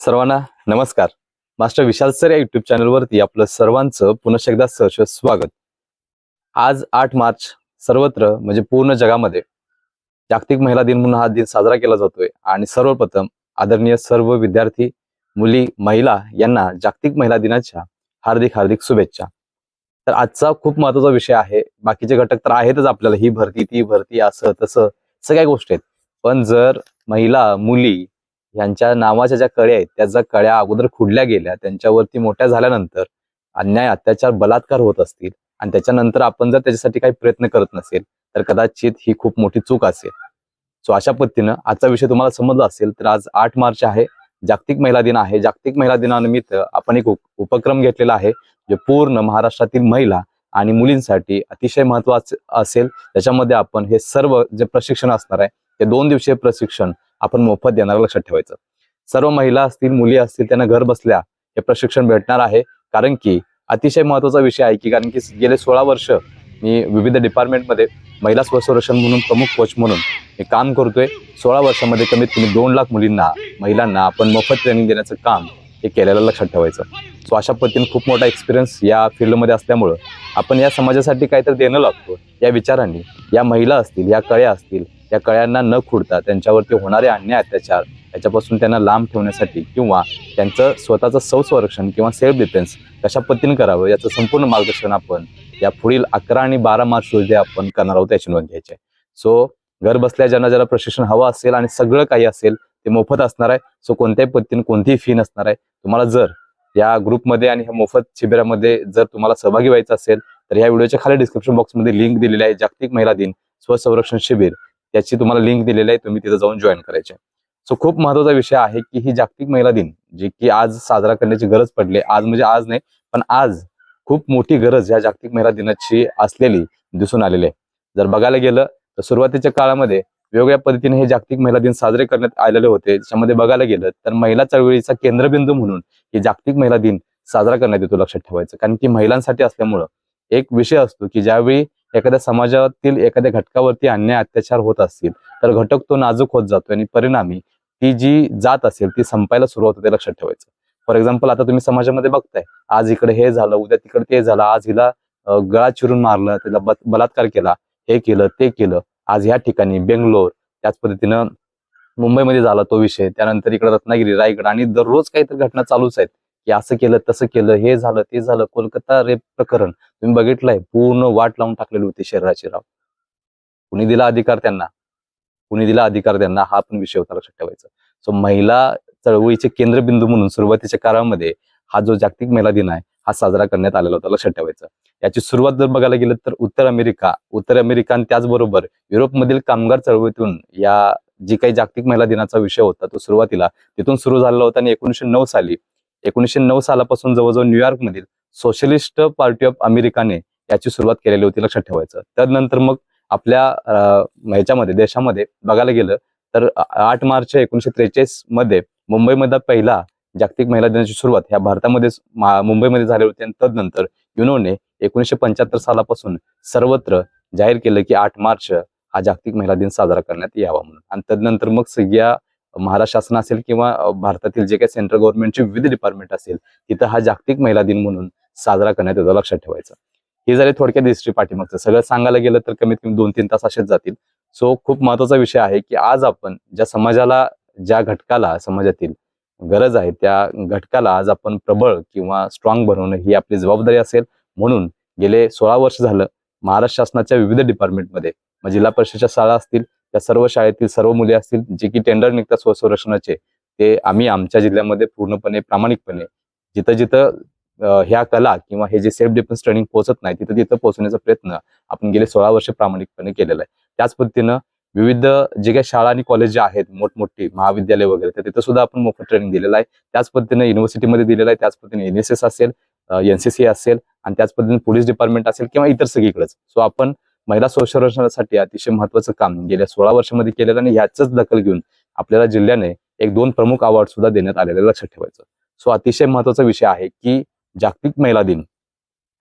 सर्वांना नमस्कार. Master Vishal sir या युट्यूब चॅनलवरती आपलं सर्वांचं पुनश एकदा सहर्ष स्वागत. आज आठ मार्च सर्वत्र म्हणजे पूर्ण जगामध्ये जागतिक महिला दिन म्हणून हा दिन साजरा केला जातोय आणि सर्वप्रथम आदरणीय सर्व विद्यार्थी मुली महिला यांना जागतिक महिला दिनाच्या हार्दिक हार्दिक शुभेच्छा. तर आजचा खूप महत्त्वाचा विषय आहे. बाकीचे घटक तर आहेतच आपल्याला. ही भरती ती भरती असं तसं सगळ्या गोष्टी आहेत. पण जर महिला मुली यांच्या नावाच्या ज्या कळ्या आहेत त्या ज्या कळ्या अगोदर खुडल्या गेल्या त्यांच्यावरती मोठ्या झाल्यानंतर अन्याय अत्याचार बलात्कार होत असतील आणि त्याच्यानंतर आपण जर त्याच्यासाठी काही प्रयत्न करत नसेल तर कदाचित ही खूप मोठी चूक असेल. सो अशा पद्धतीनं आजचा विषय तुम्हाला समजला असेल तर आज आठ मार्च आहे जागतिक महिला दिन आहे. जागतिक महिला दिनानिमित्त आपण एक उपक्रम घेतलेला आहे जे पूर्ण महाराष्ट्रातील महिला आणि मुलींसाठी अतिशय महत्त्वाचे असेल. त्याच्यामध्ये आपण हे सर्व जे प्रशिक्षण असणार आहे ते दोन दिवसीय प्रशिक्षण आपण मोफत देणार लक्षात ठेवायचं. सर्व महिला असतील मुली असतील त्यांना घर बसल्या हे प्रशिक्षण भेटणार आहे. कारण की अतिशय महत्त्वाचा विषय आहे की कारण की गेले सोळा वर्ष मी विविध डिपार्टमेंटमध्ये महिला स्वसंरक्षण म्हणून प्रमुख कोच म्हणून मी काम करतोय. सोळा वर्षामध्ये कमीत कमी दोन लाख मुलींना महिलांना आपण मोफत ट्रेनिंग देण्याचं काम हे केलेलं लक्षात ठेवायचं. सो अशा पद्धतीने खूप मोठा एक्सपिरियन्स या फील्डमध्ये असल्यामुळं आपण या समाजासाठी काहीतरी देणं लागतो. या विचारांनी या महिला असतील या कळ्या असतील या कळ्यांना न खुडता त्यांच्यावरती होणारे अन्याय अत्याचार याच्यापासून त्यांना लांब ठेवण्यासाठी किंवा त्यांचं स्वतःचं संरक्षण किंवा सेल्फ डिफेन्स कशा पद्धतीने करावं याचं संपूर्ण मार्गदर्शन आपण या पुढील अकरा आणि बारा मार्च रोजी आपण करणार आहोत याची नोंद घ्यायची सो घर बसल्या ज्यांना ज्याला प्रशिक्षण हवं असेल आणि सगळं काही असेल ते मोफत असणार आहे. सो कोणत्याही पद्धतीने कोणतीही फी नसणार आहे. तुम्हाला जर या ग्रुपमध्ये आणि ह्या मोफत शिबिरामध्ये जर तुम्हाला सहभागी व्हायचं असेल तर या व्हिडिओच्या खाली डिस्क्रिप्शन बॉक्समध्ये लिंक दिलेली आहे जागतिक महिला दिन स्वसंरक्षण शिबिर. त्याची तुम्हाला लिंक दिलेली आहे तुम्ही तिथं जाऊन जॉईन करायचे. सो खूप महत्त्वाचा विषय आहे की ही जागतिक महिला दिन जी की आज साजरा करण्याची गरज पडली आज म्हणजे आज नाही पण आज खूप मोठी गरज या जागतिक महिला दिनाची असलेली दिसून आलेली आहे. जर बघायला गेलं तर सुरुवातीच्या काळामध्ये वेगवेगळ्या पद्धतीने हे जागतिक महिला दिन साजरे करण्यात आलेले होते. त्याच्यामध्ये बघायला गेलं तर महिला चळवळीचा केंद्रबिंदू म्हणून ही जागतिक महिला दिन साजरा करण्यात येतो लक्षात ठेवायचं. कारण की महिलांसाठी असल्यामुळं एक विषय असतो की ज्यावेळी एखाद्या समाजातील एखाद्या घटकावरती अन्याय अत्याचार होत असतील तर घटक तो नाजूक होत जातो आणि परिणामी ती जी जात असेल ती संपायला सुरुवात होते लक्षात ठेवायचं. फॉर एक्झाम्पल आता तुम्ही समाजामध्ये बघताय आज इकडे हे झालं उद्या तिकडे ते झालं आज हिला गळा चिरून मारलं त्याला बलात्कार केला हे केलं ते केलं आज ह्या ठिकाणी बेंगलोर त्याच पद्धतीनं मुंबईमध्ये झाला तो विषय त्यानंतर इकडे रत्नागिरी रायगड आणि दररोज काहीतरी घटना चालूच आहेत. की असं केलं तसं केलं हे झालं ते झालं कोलकाता रेप प्रकरण. तुम्ही बघितलंय पूर्ण वाट लावून टाकलेली होती शरीराची राव. कुणी दिला अधिकार त्यांना? कुणी दिला अधिकार त्यांना? हा पण विषय होता लक्षात ठेवायचा. सो महिला चळवळीचे केंद्रबिंदू म्हणून सुरुवातीच्या काळामध्ये हा जो जागतिक महिला दिन आहे हा साजरा करण्यात आलेला होता लक्षात ठेवायचं. याची सुरुवात जर बघायला गेलं तर उत्तर अमेरिका उत्तर अमेरिका आणि त्याचबरोबर युरोपमधील कामगार चळवळीतून या जी काही जागतिक महिला दिनाचा विषय होता तो सुरुवातीला तिथून सुरू झालेला होता आणि एकोणीसशे नऊ साली एकोणीसशे नऊ सालापासून जवळजवळ न्यूयॉर्कमधील सोशलिस्ट पार्टी ऑफ अमेरिकाने याची सुरुवात केलेली होती लक्षात ठेवायचं. त्यानंतर मग आपल्या ह्याच्यामध्ये देशामध्ये बघायला गेलं तर आठ मार्च एकोणीसशे त्रेचाळीसमध्ये मुंबईमध्ये पहिला जागतिक महिला दिनाची सुरुवात ह्या भारतामध्येच मा- मुंबईमध्ये झाली होती आणि तदनंतर युनोने एकोणीसशे पंच्याहत्तर सालापासून सर्वत्र जाहीर केलं की आठ मार्च हा जागतिक महिला दिन साजरा करण्यात यावा म्हणून. आणि तदनंतर मग सगळ्या महाराष्ट्र शासन असेल किंवा भारतातील जे काही सेंट्रल गव्हर्नमेंटचे विविध डिपार्टमेंट असेल तिथं हा जागतिक महिला दिन म्हणून साजरा करण्यात येतो लक्षात ठेवायचं. हे झाले थोडक्यात हिस्ट्री पाठीमागचं सगळं सांगायला गेलं तर कमीत कमी दोन तीन तास असेच जातील. सो खूप महत्त्वाचा विषय आहे की आज आपण ज्या समाजाला ज्या घटकाला समाजातील गरज आहे त्या घटकाला आज आपण प्रबळ किंवा स्ट्रॉंग बनवणं ही आपली जबाबदारी असेल. म्हणून गेले सोळा वर्ष झालं महाराष्ट्र शासनाच्या विविध डिपार्टमेंटमध्ये मग जिल्हा परिषदेच्या शाळा असतील त्या सर्व शाळेतील सर्व मुले असतील जे की टेंडर निघतात स्वसंरक्षणाचे ते आम्ही आमच्या जिल्ह्यामध्ये पूर्णपणे प्रामाणिकपणे जिथं जिथं ह्या कला किंवा हे जे सेल्फ डिफेन्स ट्रेनिंग पोहोचत नाही तिथं तिथं पोहोचण्याचा प्रयत्न आपण गेले सोळा वर्ष प्रामाणिकपणे केलेला आहे. त्याच पद्धतीनं विविध जे काही शाळा आणि कॉलेज जे आहेत मोठमोठी महाविद्यालय वगैरे तर तिथं सुद्धा आपण मोफत ट्रेनिंग दिलेलं आहे. त्याच पद्धतीने युनिव्हर्सिटीमध्ये दिलेलं आहे त्याच पद्धतीने एन एस एस असेल एनसीसी असेल आणि त्याच पद्धतीने पोलीस डिपार्टमेंट असेल किंवा इतर सगळीकडेच. सो आपण महिला संरक्षणासाठी अतिशय महत्वाचं काम गेल्या सोळा वर्षामध्ये केलेलं आणि ह्याच दखल घेऊन आपल्याला जिल्ह्याने एक दोन प्रमुख अवॉर्ड सुद्धा देण्यात आलेले लक्षात ठेवायचं. सो अतिशय महत्त्वाचा विषय आहे की जागतिक महिला दिन.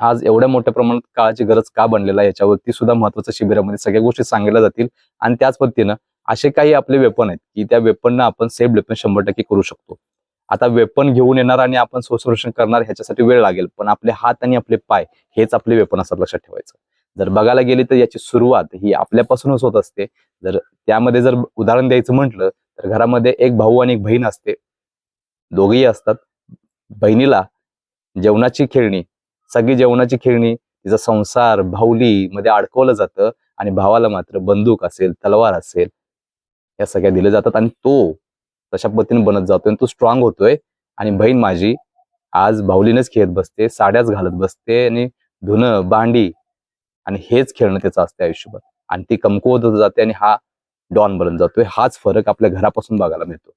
आज एवढ्या मोठ्या प्रमाणात काळाची गरज का बनलेला आहे याच्यावरती सुद्धा महत्त्वाच्या शिबिरामध्ये सगळ्या गोष्टी सांगितल्या जातील आणि त्याच पद्धतीनं असे काही आपले वेपन आहेत की त्या वेपनना आपण सेफ वेपन शंभर टक्के करू शकतो. आता वेपन घेऊन येणार आणि आपण स्वसंरक्षण करणार ह्याच्यासाठी वेळ लागेल पण आपले हात आणि आपले पाय हेच आपले वेपन असतात लक्षात ठेवायचं. जर बघायला गेली तर याची सुरुवात ही आपल्यापासूनच होत असते. जर त्यामध्ये जर उदाहरण द्यायचं म्हटलं तर घरामध्ये एक भाऊ आणि एक बहीण असते. दोघेही असतात. बहिणीला जेवणाची खेळणी सगळी जेवणाची खेळणी तिचा संसार भाऊली मध्ये अडकवलं जातं आणि भावाला मात्र बंदूक असेल तलवार असेल या सगळ्या दिल्या जातात आणि तो तशा पद्धतीने बनत जातोय आणि तो स्ट्रॉंग होतोय. आणि बहीण माझी आज भाऊलीनेच खेळत बसते साड्याच घालत बसते आणि धुणं भांडी आणि हेच खेळणं त्याचं असते आयुष्यभर. आणि ती कमकुवत होत जाते आणि हा डॉन बनत जातोय. हाच फरक आपल्या घरापासून बघायला मिळतो.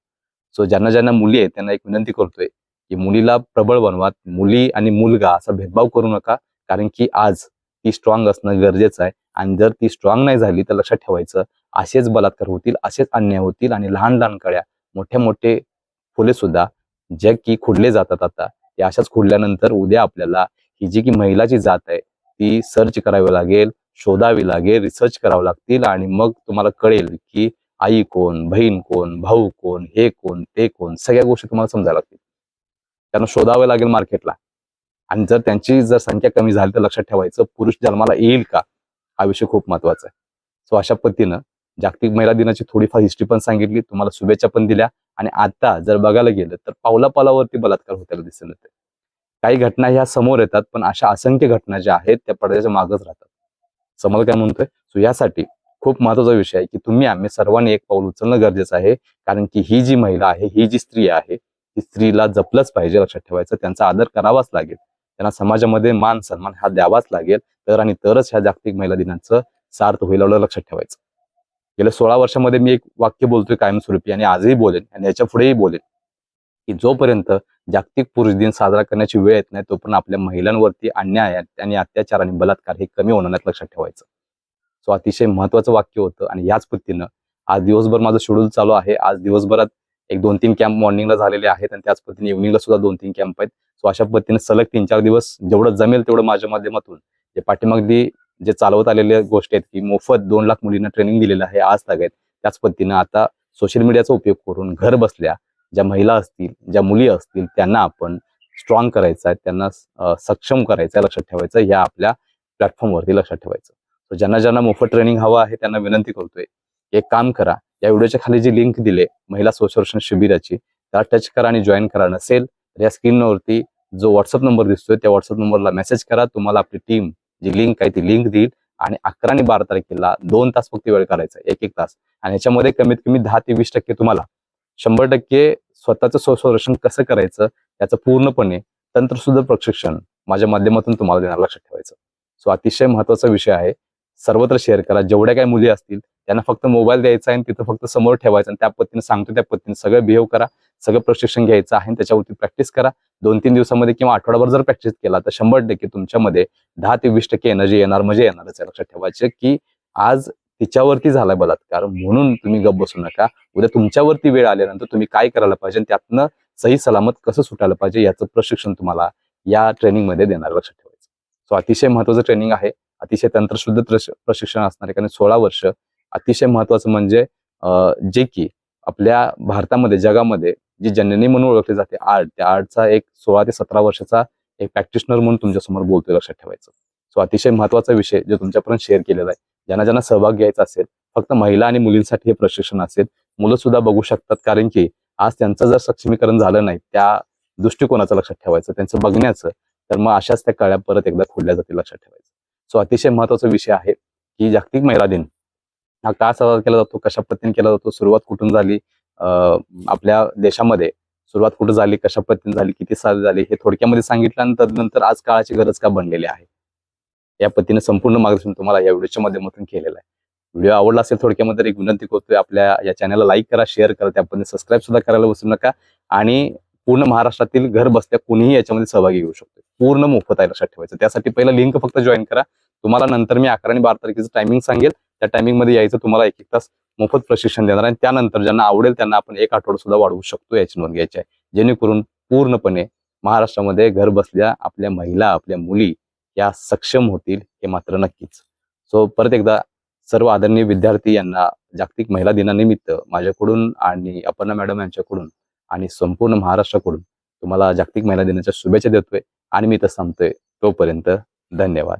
सो ज्यांना ज्यांना मुली आहेत त्यांना एक विनंती करतोय की मुलीला प्रबळ बनवा मुली आणि मुलगा असा भेदभाव करू नका. कारण की आज ती स्ट्रॉंग असणं गरजेचं आहे. आणि जर ती स्ट्रॉंग नाही झाली तर लक्षात ठेवायचं असेच बलात्कार होतील असेच अन्याय होतील आणि लहान लहान कळ्या मोठे मोठे फुले सुद्धा जे की खुडले जातात आता ते अशाच खुडल्यानंतर उद्या आपल्याला ही जी की महिलाची जात आहे ती सर्च करावी लागेल शोधावी लागेल रिसर्च करावं लागतील आणि मग तुम्हाला कळेल की आई कोण बहीण कोण भाऊ कोण हे कोण ते कोण सगळ्या गोष्टी तुम्हाला समजायला लागतील. त्यांना शोधावं लागेल मार्केटला आणि जर त्यांची जर संख्या कमी झाली तर लक्षात ठेवायचं पुरुष जन्माला येईल का? हा विषय खूप महत्त्वाचा आहे. सो अशा पद्धतीनं जागतिक महिला दिनाची थोडीफार हिस्ट्री पण सांगितली तुम्हाला शुभेच्छा पण दिल्या आणि आता जर बघायला गेलं तर पावला पावलावरती बलात्कार होताना दिसून येते काही घटना ह्या समोर येतात पण अशा असंख्य घटना ज्या आहेत त्या पडद्याच्या मागच राहतात. समोर काय म्हणतोय? सो यासाठी खूप महत्त्वाचा विषय आहे की तुम्ही आम्ही सर्वांनी एक पाऊल उचलणं गरजेचं आहे कारण की ही जी महिला आहे ही जी स्त्री आहे ती स्त्रीला जपलंच पाहिजे लक्षात ठेवायचं. त्यांचा आदर करावाच लागेल. त्यांना समाजामध्ये मान सन्मान हा द्यावाच लागेल. तर आणि तरच ह्या जागतिक महिला दिनाचं सार्थ होईल एवढं लक्षात ठेवायचं. गेल्या सोळा वर्षामध्ये मी एक वाक्य बोलतोय कायमस्वरूपी आणि आजही बोलेन आणि याच्या पुढेही बोलेन. की जोपर्यंत जागतिक पुरुष दिन साजरा करण्याची वेळ येत नाही तोपर्यंत आपल्या महिलांवरती अन्याय आणि अत्याचार आणि बलात्कार हे कमी होणार नाहीत लक्षात ठेवायचं. सो अतिशय महत्वाचं वाक्य होतं आणि याच पद्धतीनं आज दिवसभर माझं शेड्यूल चालू आहे. आज दिवसभरात एक दोन तीन कॅम्प मॉर्निंगला झालेले आहेत आणि त्याच पद्धतीने इव्हनिंगला सुद्धा दोन तीन कॅम्प आहेत. सो अशा पद्धतीने सलग तीन चार दिवस जेवढं जमेल तेवढं माझ्या माध्यमातून जे पाठीमागली जे चालवत आलेल्या गोष्टी आहेत की मोफत दोन लाख मुलींना ट्रेनिंग दिलेलं आहे आज ताग त्याच पद्धतीनं आता सोशल मीडियाचा उपयोग करून घर बसल्या ज्या महिला असतील ज्या मुली असतील त्यांना आपण स्ट्रॉंग करायचं आहे त्यांना सक्षम करायचं आहे लक्षात ठेवायचं या आपल्या प्लॅटफॉर्मवरती लक्षात ठेवायचं. सो ज्यांना ज्यांना मोफत ट्रेनिंग हवं आहे त्यांना विनंती करतोय एक काम करा या व्हिडिओच्या खाली जी लिंक दिले महिला संरक्षण शिबिराची त्याला टच करा आणि जॉईन करा. नसेल तर या स्क्रीनवरती जो व्हॉट्सअप नंबर दिसतोय त्या व्हॉट्सअप नंबरला मेसेज करा. तुम्हाला आपली टीम जी लिंक आहे ती लिंक देईल आणि अकरा आणि बारा तारखेला दोन तास फक्त वेळ करायचा आहे, एक एक तास. आणि याच्यामध्ये कमीत कमी दहा ते वीस टक्के तुम्हाला शंभर टक्के स्वतःचं स्वसंरक्षण कसं करायचं याचं पूर्णपणे तंत्रशुद्ध प्रशिक्षण माझ्या माध्यमातून तुम्हाला देणार लक्षात ठेवायचं. सो अतिशय महत्त्वाचा विषय आहे. सर्वत्र शेअर करा. जेवढ्या काही मुली असतील त्यांना फक्त मोबाईल द्यायचा आहे आणि तिथं फक्त समोर ठेवायचं आणि त्या पद्धतीने सांगतो त्या पद्धतीने सगळं बिहेव करा सगळं प्रशिक्षण घ्यायचं आहे आणि त्याच्यावरती प्रॅक्टिस करा. दोन तीन दिवसामध्ये किंवा आठवडाभर जर प्रॅक्टिस केला तर शंभर टक्के तुमच्यामध्ये दहा ते वीस टक्के एनर्जी येणार म्हणजे येणारच आहे. लक्षात ठेवायचं की आज तिच्यावरती झालाय बलात्कार. म्हणून तुम्ही गप बसू नका. उद्या तुमच्यावरती वेळ आल्यानंतर तुम्ही काय करायला पाहिजे त्यातनं सही सलामत कसं सुटायला पाहिजे याचं प्रशिक्षण तुम्हाला या ट्रेनिंगमध्ये देणार. लक्षात ठेवायचं. सो अतिशय महत्वाचं ट्रेनिंग आहे. अतिशय तंत्रशुद्ध प्रश- प्रशिक्षण असणार आहे. कारण सोळा वर्ष अतिशय महत्वाचं म्हणजे जे की आपल्या भारतामध्ये जगामध्ये जी जननी म्हणून ओळखली जाते आर्ट. त्या आर्टचा एक सोळा ते सतरा वर्षाचा एक प्रॅक्टिशनर म्हणून तुमच्यासमोर बोलतोय. लक्षात ठेवायचं. सो अतिशय महत्त्वाचा विषय जो तुमच्यापर्यंत शेअर केलेला आहे. ज्यांना ज्यांना सहभाग घ्यायचा असेल फक्त महिला आणि मुलींसाठी हे प्रशिक्षण असेल मुलं सुद्धा बघू शकतात. कारण की आज त्यांचं जर सक्षमीकरण झालं नाही त्या दृष्टिकोनाचं लक्षात ठेवायचं त्यांचं बघण्याचं तर मग अशाच त्या कळ्या परत एकदा खोडल्या जातील लक्षात ठेवायचं. सो अतिशय महत्त्वाचा विषय आहे की जागतिक महिला दिन. हा का साजरा केला जातो? कशा पद्धतीने केला जातो? सुरुवात कुठून झाली? अं, आपल्या देशामध्ये सुरुवात कुठं झाली? कशा पद्धतीने झाली? किती साली झाली? हे थोडक्यामध्ये सांगितल्यानंतर नंतर आज काळाची गरज का बनलेली आहे? या पद्धतीने संपूर्ण मार्गदर्शन तुम्हाला या व्हिडिओच्या माध्यमातून केलेलं आहे. व्हिडिओ आवडला असेल थोडक्यामध्ये एक विनंती करतोय आपल्या या चॅनलला लाईक करा शेअर करा त्या पद्धतीने सबस्क्राईब सुद्धा करायला विसरू नका आणि पूर्ण महाराष्ट्रातील घर बसल्या कुणीही याच्यामध्ये सहभागी घेऊ शकतो. पूर्ण मोफत आहे लक्षात ठेवायचं. त्यासाठी पहिला लिंक फक्त जॉईन करा. तुम्हाला नंतर मी अकरा आणि बारा तारखेचं टायमिंग सांगेल. त्या टायमिंगमध्ये यायचं तुम्हाला एक एक तास मोफत प्रशिक्षण देणार आणि त्यानंतर ज्यांना आवडेल त्यांना आपण एक आठवडा सुद्धा वाढवू शकतो याची नोंद घ्यायची आहे. जेणेकरून पूर्णपणे महाराष्ट्रामध्ये घर बसल्या आपल्या महिला आपल्या मुली या सक्षम होतील हे मात्र नक्कीच. सो परत एकदा सर्व आदरणीय विद्यार्थी यांना जागतिक महिला दिनानिमित्त माझ्याकडून आणि अपर्णा मॅडम यांच्याकडून आणि संपूर्ण महाराष्ट्राकडून तुम्हाला जागतिक महिला दिनाच्या शुभेच्छा देतोय आणि मी तर सांगतोय तोपर्यंत धन्यवाद.